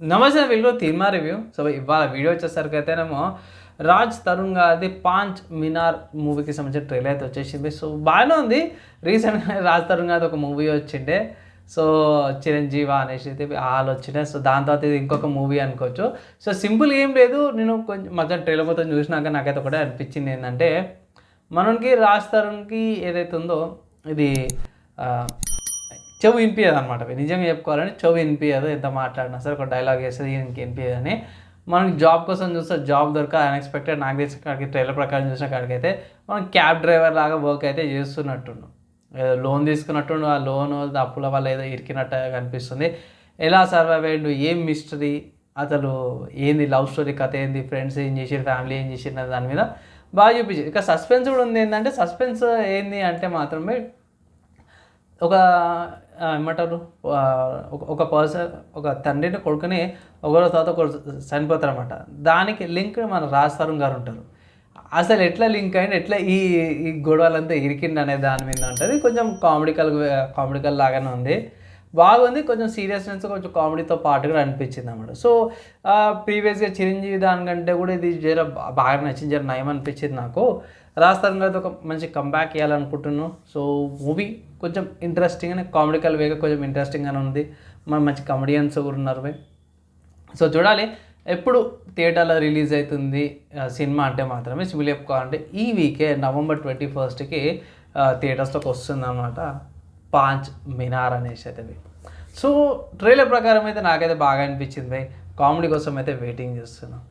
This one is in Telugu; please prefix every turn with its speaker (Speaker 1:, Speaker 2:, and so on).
Speaker 1: నమస్తే వీళ్ళు తీర్మా రివ్యూ సో ఇవాళ వీడియో వచ్చేసరికి అయితేనేమో రాజ్ తరుణ్ గారిది పాంచ్ మినార్ మూవీకి సంబంధించిన ట్రైలర్ అయితే వచ్చేసింది. సో బాగానే ఉంది. రీసెంట్గా రాజ్ తరుణ్ గారిది ఒక మూవీ వచ్చిండే. సో చిరంజీవి అనేసి అయితే ఆలు వచ్చినాయి సో దాని తర్వాత ఇది ఇంకొక మూవీ అనుకోవచ్చు. సో సింపుల్ ఏం లేదు. నేను కొంచెం మధ్య ట్రైలర్ మొత్తం చూసినాక నాకైతే ఒకటే అనిపించింది ఏంటంటే మనకి రాజ్ తరుణ్కి ఏదైతే ఉందో ఇది చెవు వినిపించదు అనమాట నిజంగా చెప్పుకోవాలని చెవు వినిపించదు. ఎంత మాట్లాడినా సరే ఒక డైలాగ్ వేస్తుంది ఈయనకి వినిపించదు అని మనం జాబ్ కోసం చూస్తే జాబ్ దొరక అన్ఎక్స్పెక్టెడ్ నాకు తెలిసిన కాడికి ట్రైలర్ ప్రకారం చూసిన కాడికైతే మనం క్యాబ్ డ్రైవర్ లాగా వర్క్ అయితే చేస్తున్నట్టుండు. ఏదో లోన్ తీసుకున్నట్టుండు. ఆ లోన్ అప్పుల వల్ల ఏదో ఇరికినట్టు కనిపిస్తుంది. ఎలా సర్వైవ్ అయ్యిండు? ఏం మిస్టరీ అసలు ఏంది? లవ్ స్టోరీ కథ ఏంది? ఫ్రెండ్స్ ఏం చేసారు ఫ్యామిలీ ఏం చేసిన దాని మీద బాగా చూపించారు ఇక సస్పెన్స్ కూడా ఉంది. ఏంటంటే సస్పెన్స్ ఏంది అంటే మాత్రమే ఒక ఏమంటారు? ఒక- పర్సన్ ఒక తండ్రిని కొడుకుని ఒకరో తర్వాత ఒకరు చనిపోతారు అనమాట దానికి లింక్ మన రాజ్ తరుణ్ గారు ఉంటారు. అసలు ఎట్లా లింక్ అయింది? ఎట్లా ఈ ఈ గొడవలంతా ఇరికిండి అనే దాని మీద ఉంటుంది కొంచెం కామెడికల్ కామెడికల్ లాగానే ఉంది. బాగుంది కొంచెం సీరియస్నెస్ కొంచెం కామెడీతో పాటు కూడా అనిపించింది అన్నమాట. సో ప్రీవియస్గా చిరంజీవి దానికంటే కూడా ఇది జర బాగా నచ్చింది జర నయం అనిపించింది నాకు. రాస్తాను గారితో ఒక మంచి కంబ్యాక్ ఇవ్వాలనుకుంటున్నాను సో మూవీ కొంచెం ఇంట్రెస్టింగ్ అని కామెడికల్ వేగా కొంచెం ఇంట్రెస్టింగ్గానే ఉంది. మన మంచి కమెడియన్స్ కూడా ఉన్నారు సో చూడాలి. ఎప్పుడు థియేటర్లో రిలీజ్ అవుతుంది సినిమా అంటే మాత్రమే సివిల్ చెప్పుకోవాలంటే ఈ వీకే నవంబర్ ట్వంటీ ఫస్ట్కి థియేటర్స్లోకి వస్తుంది అనమాట పాంచ్ మినార్ అనేసి అయితే సో ట్రైలర్ ప్రకారం అయితే నాకైతే బాగా అనిపించింది బై కామెడీ కోసం అయితే వెయిటింగ్ చేస్తున్నాను